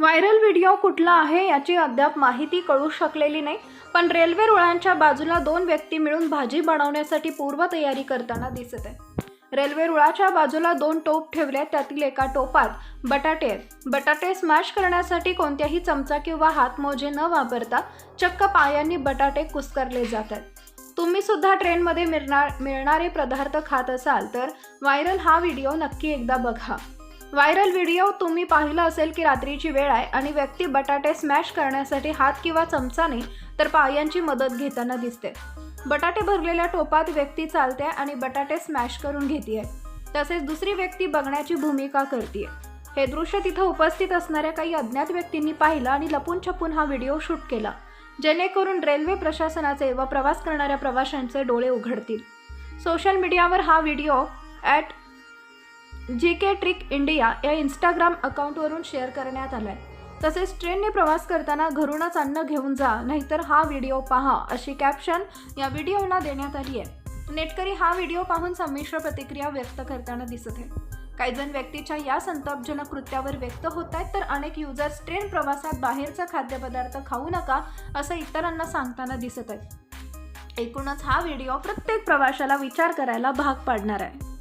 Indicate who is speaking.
Speaker 1: Viral video कुठला आहे याची अद्याप माहिती कळू शकलेली नाही. पण रेल्वे रुळांच्या बाजूला दोन व्यक्ती मिळून भाजी बनवण्यासाठी पूर्वतयारी करताना दिसत आहे रेल्वे रुळाच्या बाजूला दोन टोप ठेवले त्यातील एका टोपात बटाटे आहेत. बटाटे स्मॅश करण्यासाठी कोणत्याही चमचा किंवा हातमोजे न वापरता चक्क पायांनी बटाटे कुस्करले जातात तुम्ही सुद्धा ट्रेनमध्ये मिळणार मिळणारे पदार्थ खात असाल तर व्हायरल हा व्हिडिओ नक्की एकदा बघा. व्हायरल व्हिडिओ तुम्ही पाहिला असेल की रात्रीची वेळ आहे आणि व्यक्ती बटाटे स्मॅश करण्यासाठी हात किंवा चमचाने तर पायांची मदत घेताना दिसते. बटाटे भरलेल्या टोपात व्यक्ती चालते आणि बटाटे स्मॅश करून घेते तसेच दुसरी व्यक्ती बघण्याची भूमिका करते हे दृश्य तिथं उपस्थित असणाऱ्या काही अज्ञात व्यक्तींनी पाहिलं आणि लपून छपून हा व्हिडिओ शूट केला जेणेकरून रेल्वे प्रशासनाचे व प्रवास करणाऱ्या प्रवाशांचे डोळे उघडतील. सोशल मीडियावर हा video at G K trick India या इंस्टाग्राम अकाउंटवरून शेअर करण्यात आलाय. तसेच ट्रेनने प्रवास करताना घरूनच अन्न घेऊन जा नाहीतर हा व्हिडिओ पहा अशी कॅप्शन या व्हिडिओला देण्यात आली आहे. नेटकरी हा व्हिडिओ पाहून संमिश्र प्रतिक्रिया व्यक्त करताना दिसत आहे. काही जण व्यक्तीच्या या संतापजनक कृत्यावर व्यक्त होत आहेत तर अनेक युजर्स ट्रेन प्रवासात बाहेरचा खाद्यपदार्थ खाऊ नका असं इतरांना सांगताना दिसत आहेत. एकूणच हा व्हिडिओ प्रत्येक प्रवाशाला विचार करायला भाग पाडणार आहे.